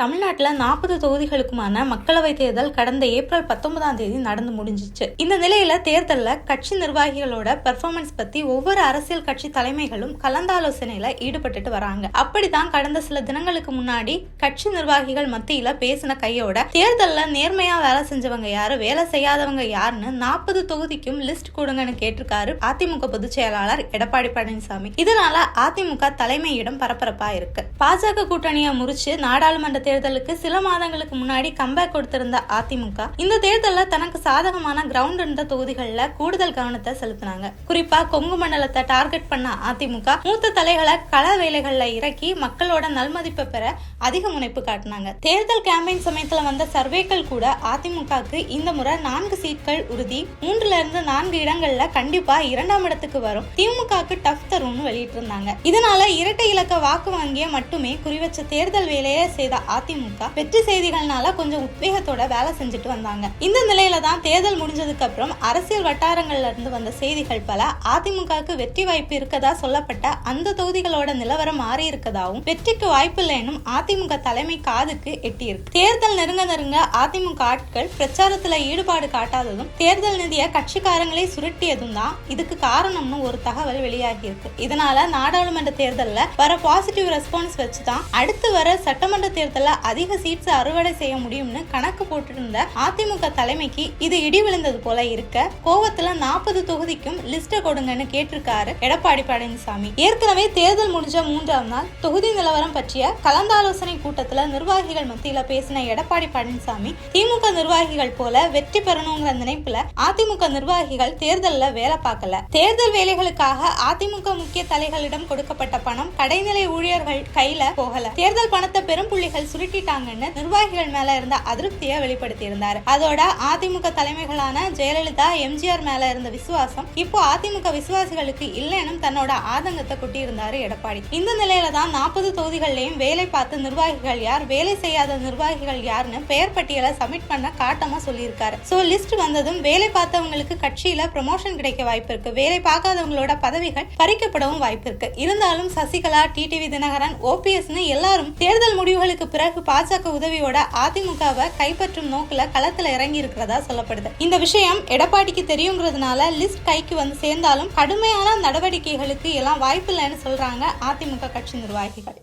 தமிழ்நாட்டில் நாற்பது தொகுதிகளுக்குமான மக்களவை தேர்தல் கடந்த ஏப்ரல் பத்தொன்பதாம் தேதி நடந்து முடிஞ்சிச்சு. இந்த நிலையில தேர்தலில் கட்சி நிர்வாகிகளோட பெர்ஃபார்மன்ஸ் பத்தி ஒவ்வொரு அரசியல் கட்சி தலைமைகளும் கலந்தாலோசனையில ஈடுபட்டுட்டு வராங்க. அப்படிதான் கடந்த சில தினங்களுக்கு முன்னாடி கட்சி நிர்வாகிகள் மத்தியில பேசின கையோட தேர்தலில் நேர்மையா வேலை செஞ்சவங்க யாரு வேலை செய்யாதவங்க யாருன்னு நாற்பது தொகுதிக்கும் லிஸ்ட் கொடுங்கன்னு கேட்டிருக்காரு அதிமுக பொதுச் செயலாளர் எடப்பாடி பழனிசாமி. இதனால அதிமுக தலைமையிடம் பரபரப்பா இருக்கு. பாஜக கூட்டணியை முறிச்சு நாடாளுமன்ற தேர்தலுக்கு சில மாதங்களுக்கு முன்னாடி கம்பேக் கொடுத்திருந்த அதிமுக. இந்த தேர்தலில் தனக்கு சாதகமான கிரவுண்ட் இருந்த தொகுதிகளில் கூடுதல் கவனத்தை செலுத்தினாங்க. குறிப்பா கொங்கு மண்டலத்தை டார்கெட் பண்ண அதிமுக மூத்த தலைகளை கள வேலைகளில் இறக்கி மக்களோட நல்மதிப்பை பெற அதிக முனைப்பு காட்டினாங்க. தேர்தல் கேம்பெயின் சமயத்துல வந்த சர்வேக்கள் கூட அதிமுகவுக்கு இந்த முறை நான்கு சீட்கள் உறுதி மூன்றுல இருந்து நான்கு இடங்கள்ல கண்டிப்பா இரண்டாம் இடத்துக்கு வரும். திமுகவுக்கு டஃப் தரும்னு வெளியிட்டிருந்தாங்க. இதனால இரட்டை இலக்க வாக்கு வாங்கிய மட்டுமே குறிவச்ச தேர்தல் வேலையை செய்த அதிமுக வெற்றி செய்திகள்னால கொஞ்சம் உத்வேகத்தோட வேலை செஞ்சுட்டு வந்தாங்க. இந்த நிலையில தான் தேர்தல் முடிஞ்சதுக்கு அப்புறம் அரசியல் வட்டாரங்கள்ல இருந்து வந்த செய்திகள் பல அதிமுகவுக்கு வெற்றி வாய்ப்பு இருக்கதா சொல்லப்பட்ட அந்த தொகுதிகளோட நிலவரம் மாறி இருக்கதாவும் வெற்றிக்கு வாய்ப்பு இல்லைன்னும் அதிமுக தலைமை காதுக்கு எட்டியிருக்கு. தேர்தல் நெருங்க நெருங்க அதிமுக ஆட்கள் பிரச்சாரத்துல ஈடுபாடு காட்டாததும் தேர்தல் நிதியை கட்சிக்காரங்களே சுருட்டியதும் தான் இதுக்கு காரணம்னு ஒரு தகவல் வெளியாகி இருக்கு இதனால நாடாளுமன்ற தேர்தல்ல வர பாசிட்டிவ் ரெஸ்பான்ஸ் வச்சு தான் அடுத்து வர சட்டமன்ற தேர்தல் தேர்தல்ல அதிக சீட்ஸ் அறுவடை செய்ய முடியும்னு கணக்கு போட்டிருந்த அதிமுக தலைமைக்கு இது இடி விழுந்தது போல இருக்க. கோவத்துல நாற்பது தொகுதிக்கும் லிஸ்ட கொடுங்கன்னு கேட்டிருக்காரு எடப்பாடி பழனிசாமி. ஏற்கனவே தேர்தல் முடிஞ்ச மூன்றாம் நாள் தொகுதி நிலவரம் பற்றிய கலந்தாலோசனை கூட்டத்துல நிர்வாகிகள் மத்தியில பேசின எடப்பாடி பழனிசாமி திமுக நிர்வாகிகள் போல வெற்றி பெறணுங்கிற நினைப்புல அதிமுக நிர்வாகிகள் தேர்தல்ல வேலை பார்க்கல. தேர்தல் வேலைகளுக்காக அதிமுக முக்கிய தலைகளிடம் கொடுக்கப்பட்ட பணம் கடைநிலை ஊழியர்கள் கையில போகல. தேர்தல் பணத்தை பெரும் புள்ளிகள் சுருட்டிட்டாங்கன்னு நிர்வாகிகள் மேல இருந்த அதிருப்தியை வெளிப்படுத்தியிருந்தார். அதோட அதிமுக தலைமைகளான ஜெயலலிதா எம்ஜிஆர் மேல இருந்த விசுவாசம் இப்போ அதிமுக விசுவாசிகளுக்கு இல்லைன்னு தன்னோட ஆதங்கத்தை கொட்டியிருந்தாரு எடப்பாடி. இந்த நிலையில தான் நாற்பது தொகுதிகள்லயும் வேலை பார்த்த நிர்வாகிகள் யார் வேலை செய்யாத நிர்வாகிகள் யாருன்னு பெயர் பட்டியலை சப்மிட் பண்ண காட்டமா சொல்லியிருக்காரு. சோ லிஸ்ட் வந்ததும் வேலை பார்த்தவங்களுக்கு கட்சியில ப்ரமோஷன் கிடைக்க வாய்ப்பு இருக்கு. வேலை பார்க்காதவங்களோட பதவிகள் பறிக்கப்படவும் வாய்ப்பு இருக்கு. இருந்தாலும் சசிகலா டிடிவி தினகரன் ஓபிஎஸ்னு எல்லாரும் தேர்தல் முடிவுகளுக்கு பிறகு பாஜக உதவியோட அதிமுகவை கைப்பற்றும் நோக்கில் களத்தில் இறங்கி இருக்கிறதா சொல்லப்படுது. இந்த விஷயம் எடப்பாடிக்கு தெரியுங்கிறதுனால லிஸ்ட் கைக்கு வந்து சேர்ந்தாலும் கடுமையான நடவடிக்கைகளுக்கு எல்லாம் வாய்ப்பு இல்லைன்னு சொல்றாங்க அதிமுக கட்சி நிர்வாகிகள்.